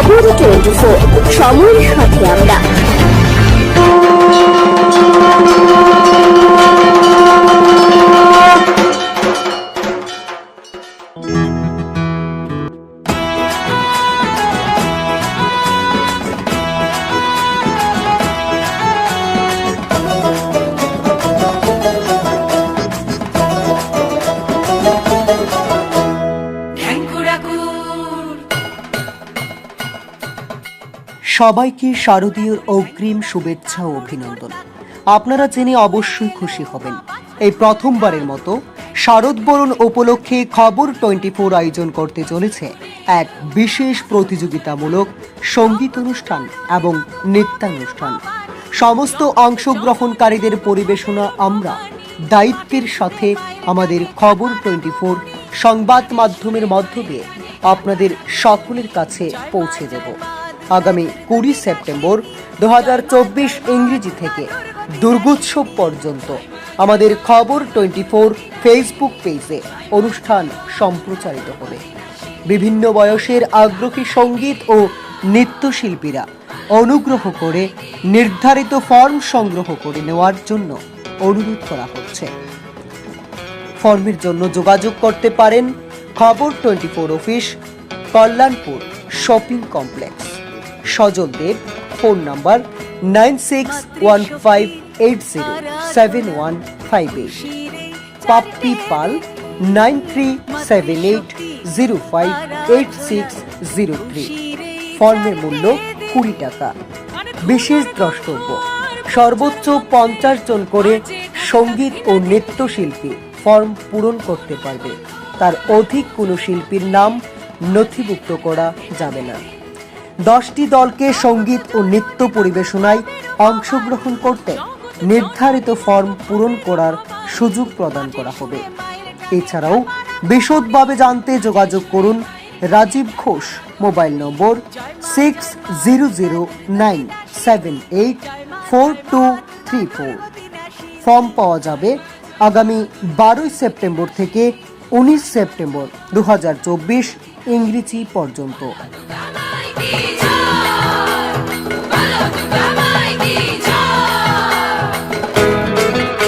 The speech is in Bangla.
খবর টোয়েন্টি ফোর সময়ের সাথে আমরা সবাইকে শারদীয় অগ্রিম শুভেচ্ছা ও অভিনন্দন। আপনারা জেনে অবশ্যই খুশি হবেন। এই প্রথমবারের মতো শারদ বরণ উপলক্ষে খবর টোয়েন্টি ফোর আয়োজন করতে চলেছে এক বিশেষ প্রতিযোগিতামূলক সংগীত অনুষ্ঠান এবং নৃত্যানুষ্ঠান। সমস্ত অংশগ্রহণকারীদের পরিবেশনা আমরা দায়িত্বের সাথে আমাদের খবর টোয়েন্টি ফোর সংবাদ মাধ্যমের মধ্য দিয়ে আপনাদের সকলের কাছে পৌঁছে দেব। আগামী কুড়ি সেপ্টেম্বর দু হাজার চব্বিশ ইংরেজি থেকে দুর্গোৎসব পর্যন্ত। আমাদের খবর টোয়েন্টি ফোর ফেসবুক পেজে অনুষ্ঠান সম্প্রচারিত হবে। বিভিন্ন বয়সের আগ্রহী সংগীত ও নৃত্যশিল্পীরা অনুগ্রহ করে নির্ধারিত ফর্ম সংগ্রহ করে নেওয়ার জন্য অনুরোধ করা হচ্ছে। ফর্মের জন্য যোগাযোগ করতে পারেন খবর twenty four office Kalyanpur shopping complex. Sajal phone number nine six one five eight zero seven one five eight. Pappi Pal nine three seven eight zero five eight six zero three. ফর্মের মূল্য কুড়ি টাকা। বিশেষ দ্রষ্টব্য, সর্বোচ্চ পঞ্চাশ জন করে সংগীত ও নৃত্যশিল্পী ফর্ম পূরণ করতে পারবে। তার অধিক কোনো শিল্পীর নাম নথিভুক্ত করা যাবে না। দশটি দলকে সংগীত ও নৃত্য পরিবেশনায় অংশগ্রহণ করতে নির্ধারিত ফর্ম পূরণ করার সুযোগ প্রদান করা হবে। এছাড়াও বিশদভাবে জানতে যোগাযোগ করুন Rajib Ghosh mobile number six zero zero nine seven eight four two three four form পাওয়া যাবে আগামী বারোই সেপ্টেম্বর থেকে উনিশ সেপ্টেম্বর দু হাজার চব্বিশ ইংরেজি পর্যন্ত। Freedom!